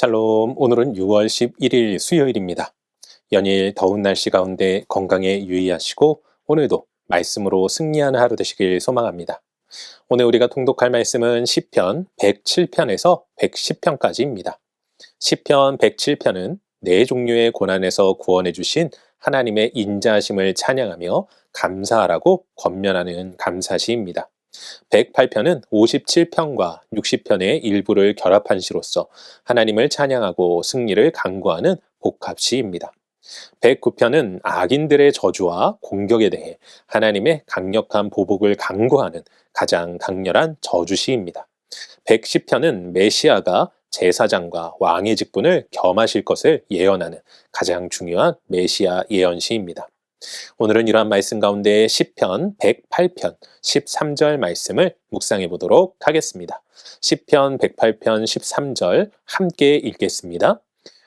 샬롬, 오늘은 6월 11일 수요일입니다. 연일 더운 날씨 가운데 건강에 유의하시고 오늘도 말씀으로 승리하는 하루 되시길 소망합니다. 오늘 우리가 통독할 말씀은 10편 107편에서 110편까지입니다. 10편 107편은 네 종류의 고난에서 구원해 주신 하나님의 인자하심을 찬양하며 감사하라고 권면하는 감사시입니다. 108편은 57편과 60편의 일부를 결합한 시로서 하나님을 찬양하고 승리를 강구하는 복합시입니다. 109편은 악인들의 저주와 공격에 대해 하나님의 강력한 보복을 강구하는 가장 강렬한 저주시입니다. 110편은 메시아가 제사장과 왕의 직분을 겸하실 것을 예언하는 가장 중요한 메시아 예언시입니다. 오늘은 이러한 말씀 가운데 10편 108편 13절 말씀을 묵상해 보도록 하겠습니다. 10편 108편 13절 함께 읽겠습니다.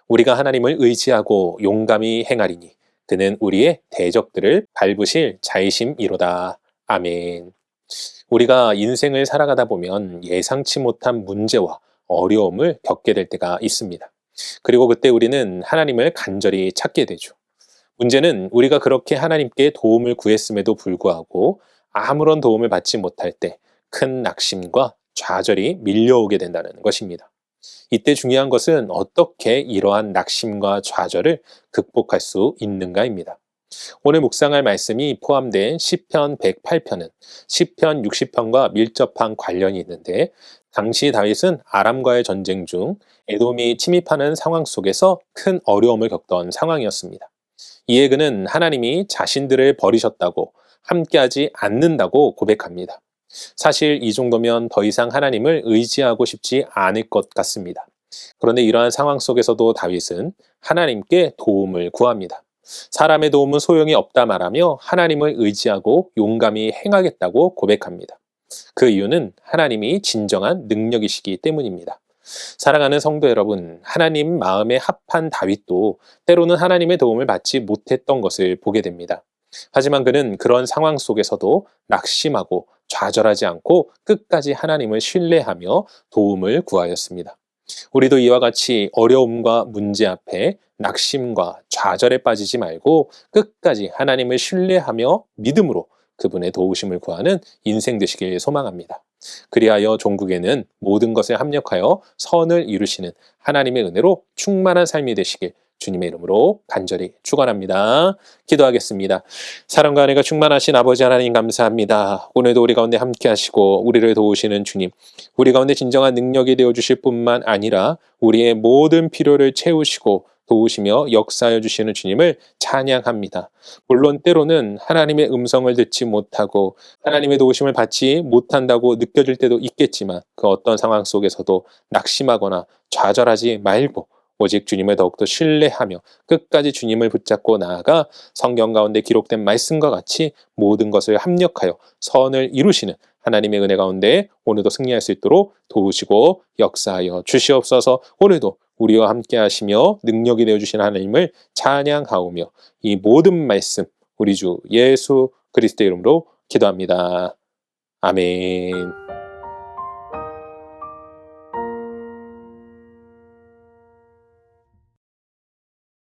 우리가 하나님을 의지하고 용감히 행하리니 그는 우리의 대적들을 밟으실 자이심이로다. 아멘. 우리가 인생을 살아가다 보면 예상치 못한 문제와 어려움을 겪게 될 때가 있습니다. 그리고 그때 우리는 하나님을 간절히 찾게 되죠. 문제는 우리가 그렇게 하나님께 도움을 구했음에도 불구하고 아무런 도움을 받지 못할 때 큰 낙심과 좌절이 밀려오게 된다는 것입니다. 이때 중요한 것은 어떻게 이러한 낙심과 좌절을 극복할 수 있는가입니다. 오늘 묵상할 말씀이 포함된 10편 108편은 10편 60편과 밀접한 관련이 있는데 당시 다윗은 아람과의 전쟁 중 에돔이 침입하는 상황 속에서 큰 어려움을 겪던 상황이었습니다. 이에 그는 하나님이 자신들을 버리셨다고 함께하지 않는다고 고백합니다. 사실 이 정도면 더 이상 하나님을 의지하고 싶지 않을 것 같습니다. 그런데 이러한 상황 속에서도 다윗은 하나님께 도움을 구합니다. 사람의 도움은 소용이 없다 말하며 하나님을 의지하고 용감히 행하겠다고 고백합니다. 그 이유는 하나님이 진정한 능력이시기 때문입니다. 사랑하는 성도 여러분, 하나님 마음에 합한 다윗도 때로는 하나님의 도움을 받지 못했던 것을 보게 됩니다. 하지만 그는 그런 상황 속에서도 낙심하고 좌절하지 않고 끝까지 하나님을 신뢰하며 도움을 구하였습니다. 우리도 이와 같이 어려움과 문제 앞에 낙심과 좌절에 빠지지 말고 끝까지 하나님을 신뢰하며 믿음으로 그분의 도우심을 구하는 인생 되시길 소망합니다. 그리하여 종국에는 모든 것에 합력하여 선을 이루시는 하나님의 은혜로 충만한 삶이 되시길 주님의 이름으로 간절히 축원합니다. 기도하겠습니다. 사랑과 은혜가 충만하신 아버지 하나님 감사합니다. 오늘도 우리 가운데 함께 하시고 우리를 도우시는 주님. 우리 가운데 진정한 능력이 되어 주실 뿐만 아니라 우리의 모든 필요를 채우시고 도우시며 역사하여 주시는 주님을 찬양합니다. 물론 때로는 하나님의 음성을 듣지 못하고 하나님의 도우심을 받지 못한다고 느껴질 때도 있겠지만 그 어떤 상황 속에서도 낙심하거나 좌절하지 말고 오직 주님을 더욱더 신뢰하며 끝까지 주님을 붙잡고 나아가 성경 가운데 기록된 말씀과 같이 모든 것을 합력하여 선을 이루시는 하나님의 은혜 가운데 오늘도 승리할 수 있도록 도우시고 역사하여 주시옵소서 오늘도 우리와 함께 하시며 능력이 되어 주신 하나님을 찬양하오며 이 모든 말씀 우리 주 예수 그리스도의 이름으로 기도합니다. 아멘.